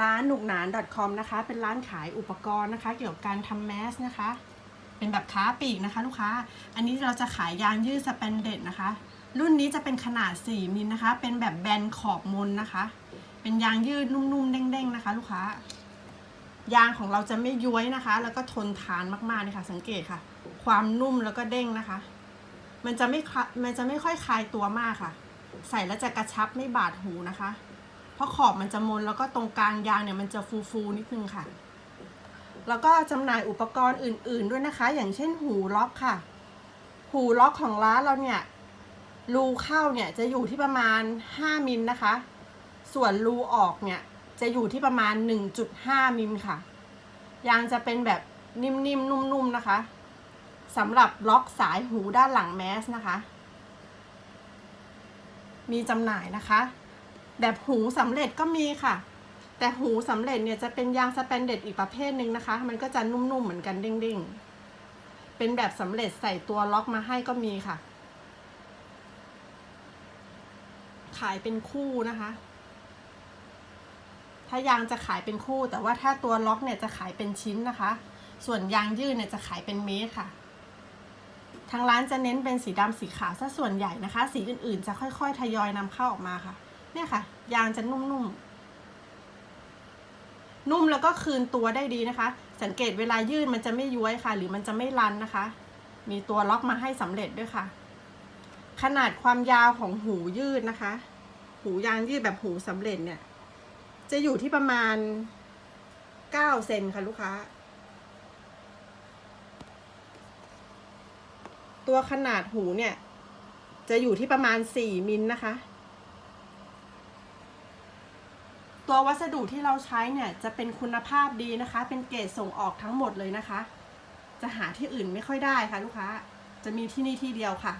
ร้านหนุกหนาน .com นะคะ เป็นร้านขายอุปกรณ์นะคะ เกี่ยวกับการทำแมสนะคะ เป็นแบบค้าปลีกนะคะ ลูกค้า อันนี้เราจะขายยางยืดสแปนเดตนะคะ รุ่นนี้จะเป็นขนาด 4 มิลนะคะ เป็นแบบแบนขอบมนนะคะ เป็นยางยืดนุ่มๆเด้งๆนะคะ ลูกค้ายางของเราจะไม่ย้วยนะคะ แล้วก็ทนทานมากๆเลยค่ะ สังเกตค่ะ ความนุ่มแล้วก็เด้งนะคะ มันจะไม่มันจะไม่ค่อยคลายตัวมากค่ะ ใส่แล้วจะกระชับไม่บาดหูนะคะ เพราะขอบมันจะมนแล้วก็ตรงกลางยางเนี่ยมันจะฟูๆนิดนึงค่ะ แล้วก็จำหน่ายอุปกรณ์อื่น ๆด้วยนะคะ อย่างเช่นหูล็อกค่ะ หูล็อกของร้านเราเนี่ยรูเข้าเนี่ยจะอยู่ที่ประมาณ 5มิลนะคะ ส่วนรูออกเนี่ยจะอยู่ที่ประมาณ 1.5มิลค่ะ ยางจะเป็นแบบนิ่มๆนุ่มๆนะคะสำหรับล็อกสายหูด้านหลังแมสนะคะ มีจำหน่ายนะคะ แบบหูสำเร็จก็มีค่ะ แต่หูสำเร็จเนี่ยจะเป็นยางสแปนเดตอีกประเภทหนึ่งนะคะ มันก็จะนุ่มๆเหมือนกันเด้งๆ เป็นแบบสำเร็จใส่ตัวล็อกมาให้ก็มีค่ะ ขายเป็นคู่นะคะ ถ้ายางจะขายเป็นคู่ แต่ว่าถ้าตัวล็อกเนี่ยจะขายเป็นชิ้นนะคะ ส่วนยางยืดเนี่ยจะขายเป็นเมตรค่ะทางร้านจะเน้นเป็นสีดำสีขาวซะส่วนใหญ่นะคะ สีอื่นๆ จะค่อยๆ ทยอยนำเข้าออกมาค่ะ เนี่ยค่ะ ยางจะนุ่มๆ นุ่มแล้วก็คืนตัวได้ดีนะคะ สังเกตเวลายืดมันจะไม่ย้วยค่ะ หรือมันจะไม่รันนะคะ มีตัวล็อกมาให้สำเร็จด้วยค่ะ ขนาดความยาวของหูยืดนะคะ หูยางยืดแบบหูสำเร็จเนี่ย จะอยู่ที่ประมาณ9เซนค่ะลูกค้า ตัวขนาดหูเนี่ย จะอยู่ที่ประมาณ4มิลนะคะ ตัววัสดุที่เราใช้เนี่ยจะเป็นคุณภาพดีนะคะ เป็นเกรดส่งออกทั้งหมดเลยนะคะ จะหาที่อื่นไม่ค่อยได้ค่ะลูกค้า จะมีที่นี่ที่เดียวค่ะ